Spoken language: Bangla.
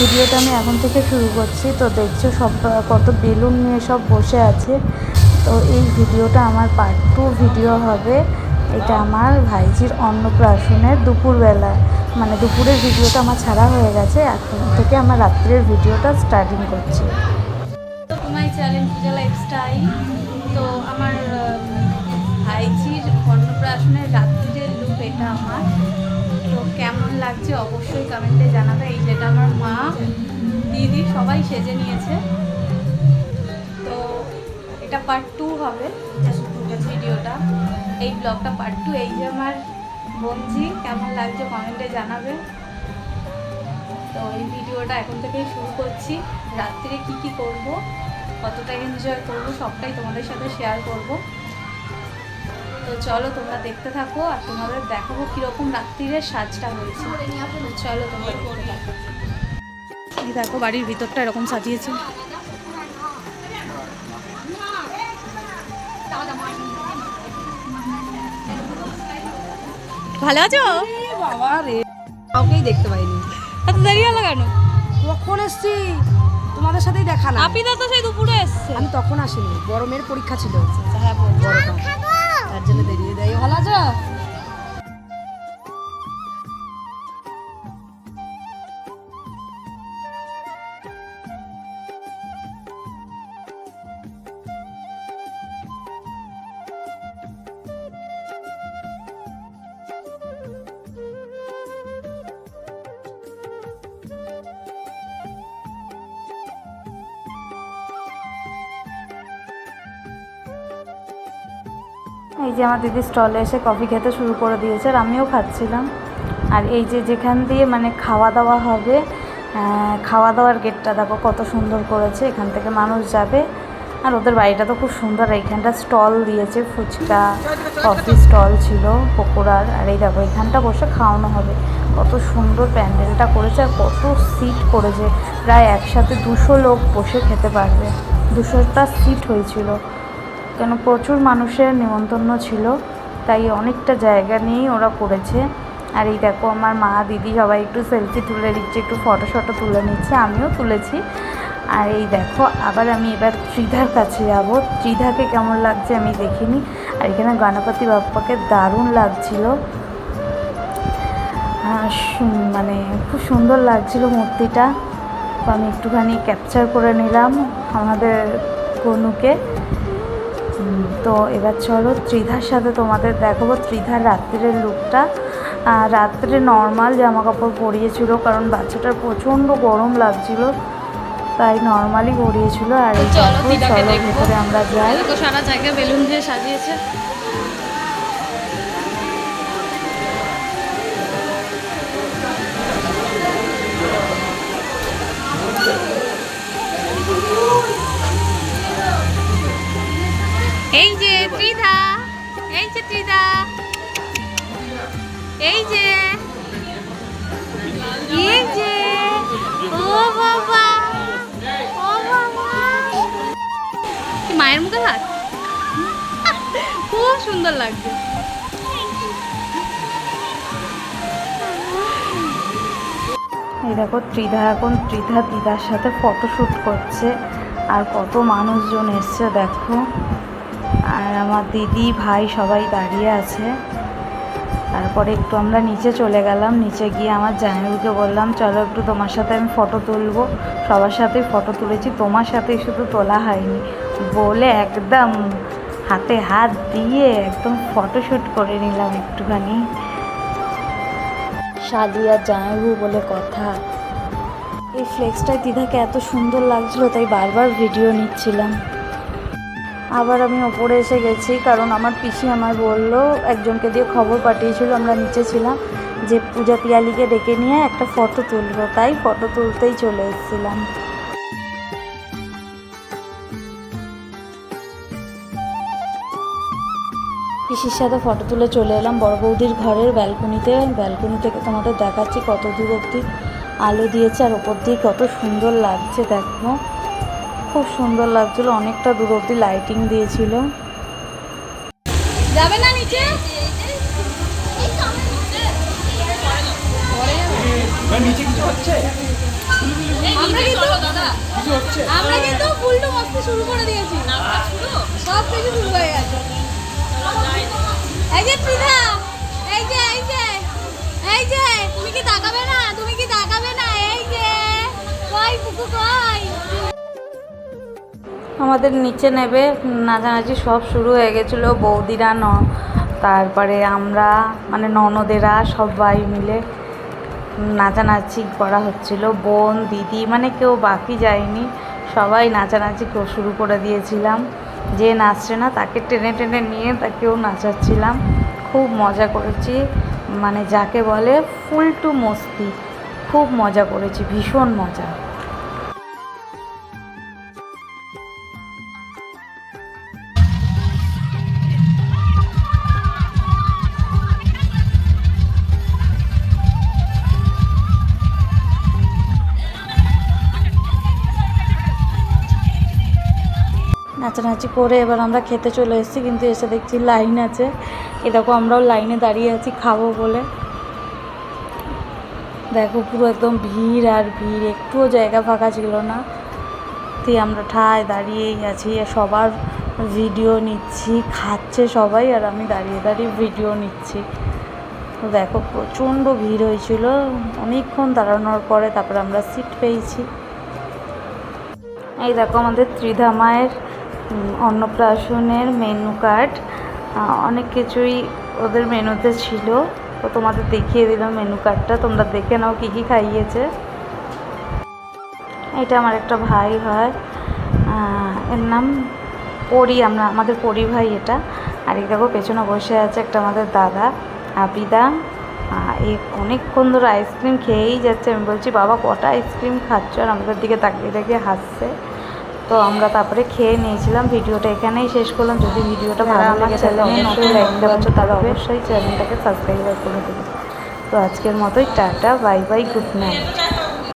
ভিডিওটা আমি এখন থেকে শুরু করছি। তো দেখছ সব, কত বেলুন নিয়ে সব বসে আছে। তো এই ভিডিওটা আমার পার্ট টু ভিডিও হবে। এটা আমার ভাইজির অন্নপ্রাশনের দুপুরবেলা। মানে দুপুরের ভিডিওটা আমার ছাড়া হয়ে গেছে। এখন থেকে আমার রাত্রের ভিডিওটা স্টার্টিং করছি। তো আমার ভাইজির অন্নপ্রাশনের এটা আমার। লাগছে, অবশ্যই কমেন্টে জানাবে। এই যেটা আমার মা, দিদি সবাই সেজে নিয়েছে। তো এটা পার্ট টু হবে ভিডিওটা। এই ব্লগটা পার্ট টু এই যে আমার বঞ্জি, কেমন লাগছে কমেন্টে জানাবে। তো এই ভিডিওটা এখন থেকেই শুরু করছি। রাত্রিরে কি কি করব, কতটা এনজয় করব, সবটাই তোমাদের সাথে শেয়ার করব। তো চলো তোমরা দেখতে থাকো আর তোমাদের দেখাবো কীরকম রাত্রিরে সাজটা হয়েছে। তো চলো তোমরা দেখো বাড়ির ভিতরটা এরকম সাজিয়েছে। ভালো আছো? বাবা রে কাউকেই দেখতে পাইনি। এত দেরি হলো কেন? কখন এসছি? তোমাদের সাথেই দেখা না। আপিদা তো সেই দুপুরে এসছে। আমি তখন আসিনি। বড় মেয়ের পরীক্ষা ছিল। হ্যাঁ বড়টা তার জন্য দেরিয়ে দেয় ভালো আছো এই যে আমার দিদি স্টলে এসে কফি খেতে শুরু করে দিয়েছে আর আমিও খাচ্ছিলাম। আর এই যে যেখান দিয়ে মানে খাওয়া দাওয়া হবে খাওয়া দাওয়ার গেটটা দেখো কত সুন্দর করেছে, এখান থেকে মানুষ যাবে। আর ওদের বাড়িটা তো খুব সুন্দর এইখানটা স্টল দিয়েছে, ফুচকা, কফি স্টল ছিল, পকোড়ার। আর এই দেখো, এখানটা বসে খাওয়ানো হবে। কত সুন্দর প্যান্ডেলটা করেছে আর কত সিট করেছে। প্রায় একসাথে দুশো লোক বসে খেতে পারবে। দুশোটা সিট হয়েছিল। কেন প্রচুর মানুষের নিমন্ত্রণ ছিল, তাই অনেকটা জায়গা নিয়েই ওরা করেছে। আর এই দেখো আমার মা, দিদি সবাই একটু সেলফি তুলে নিচ্ছে, একটু ফটো শটো তুলে নিচ্ছে, আমিও তুলেছি। আর এই দেখো, আবার আমি এবার ত্রিধার কাছে যাব। ত্রিধাকে কেমন লাগছে আমি দেখিনি। আর এখানে গণপতি বাপ্পাকে দারুণ লাগছিল। মানে খুব সুন্দর লাগছিল মূর্তিটা। তো আমি একটুখানি ক্যাপচার করে নিলাম আমাদের কনুকে তো এবার চলো ত্রিধার সাথে তোমাদের দেখাবো। ত্রিধার রাত্রের লুকটা। রাত্রে নর্মাল জামা কাপড় পরিয়েছিল কারণ বাচ্চাটার প্রচণ্ড গরম লাগছিল। তাই নর্মালি পরিয়েছিল। আর এই চলো, ভিতরে। আমরা যাই। সারা জায়গায় বেলুন দিয়ে সাজিয়েছে। এই যে এই যে, ও বাবা ও বাবা। মায়ের মুখে হাত? খুব সুন্দর লাগছে। এই দেখো, ত্রিধা এখন, ত্রিধা দিদার সাথে ফটোশ্যুট করছে। আর কত মানুষজন এসছে, দেখো। আমার দিদি, ভাই সবাই দাঁড়িয়ে আছে। তারপরে একটু আমরা নিচে চলে গেলাম। নিচে গিয়ে আমার জামাইবাবুকে বললাম, চলো একটু তোমার সাথে আমি ফটো তুলবো। সবার সাথেই ফটো তুলেছি, তোমার সাথেই শুধু তোলা হয়নি। বলে একদম হাতে হাত দিয়ে একদম ফটোশ্যুট করে নিলাম একটুখানি। সাদিয়া জামাইবাবু বলে কথা। এই ফ্লেক্সটায় দিদাকে এত সুন্দর লাগছিল, তাই বারবার ভিডিও নিচ্ছিলাম। আবার আমি ওপরে এসে গেছি, কারণ আমার পিসি আমায় বলল, একজনকে দিয়ে খবর পাঠিয়েছিল, আমরা নিচে ছিলাম, যে পূজা পিয়ালিকে ডেকে নিয়ে একটা ফটো তুলবো, তাই ফটো তুলতেই চলে এসেছিলাম। পিসির সাথে ফটো তুলে চলে এলাম বড় বৌদির ঘরের ব্যালকনিতে, ব্যালকনি থেকে তোমাদের দেখাচ্ছি কত দূর অবধি আলো দিয়েছে আর ওপর দিয়ে কত সুন্দর লাগছে, দেখো। খুব সুন্দর লাগছিল অনেকটা দূর অবধি লাইটিং দিয়েছিল। যাবে না নিচে? নিচে কিছু হচ্ছে? কিছু হচ্ছে? আমরা কিন্তু ফুলটু মস্তি শুরু করে দিয়েছি। সব কিছু শুরু হয়ে গেছে। এই যে পৃথা এই যে এই যে এই যে। আমাদের নিচে নেবে, নাচানাচি সব শুরু হয়ে গেছিল, বৌদিরা, ন, তারপরে আমরা মানে ননদেরা সবাই মিলে নাচানাচি করা হচ্ছিল। বোন, দিদি মানে কেউ বাকি যায়নি, সবাই নাচানাচি শুরু করে দিয়েছিলাম। যে নাচছে না, তাকে টেনে টেনে নিয়ে তাকেও নাচাচ্ছিলাম। খুব মজা করেছি মানে যাকে বলে ফুল টু মস্তি, খুব মজা করেছি, ভীষণ মজা। নাচানাচি করে এবার আমরা খেতে চলে এসেছি কিন্তু এসে দেখছি লাইন আছে। এরকম আমরাও লাইনে দাঁড়িয়ে আছি খাব বলে। দেখো পুরো একদম ভিড় আর ভিড় একটুও জায়গা ফাঁকা ছিল না। দিয়ে আমরা ঠায় দাঁড়িয়েই আছি সবার ভিডিও নিচ্ছি খাচ্ছে সবাই আর আমি দাঁড়িয়ে দাঁড়িয়ে ভিডিও নিচ্ছি। তো দেখো প্রচণ্ড ভিড় হয়েছিল অনেকক্ষণ দাঁড়ানোর পরে তারপরে আমরা সিট পেয়েছি। এই দেখো আমাদের ত্রিধা মায়ের উম, অন্নপ্রাশনের মেনু কার্ড অনেক কিছুই ওদের মেনুতে ছিল। তো তোমাদের দেখিয়ে দিলাম মেনু কার্ডটা তোমরা দেখে নাও কী কী খাইয়েছে। এটা আমার একটা ভাই হয়। এর নাম পরি। আমরা, আমাদের পরি ভাই এটা। আর এই দেখো, পেছনে বসে আছে একটা আমাদের দাদা, আবিদা। এই অনেকক্ষণ ধরে আইসক্রিম খেয়েই যাচ্ছে। আমি বলছি, বাবা, কটা আইসক্রিম খাচ্ছ? আর আমাদের দিকে তাকিয়ে তাকিয়ে হাসছে। তো আমরা তারপরে খেয়ে নিয়েছিলাম ভিডিওটা এখানেই শেষ করলাম। যদি ভিডিওটা ভালো লাগে তাহলে অবশ্যই লাইক দেওয়া তাহলে অবশ্যই চ্যানেলটাকে সাবস্ক্রাইব করে দেবে। তো আজকের মতোই tata bye bye good night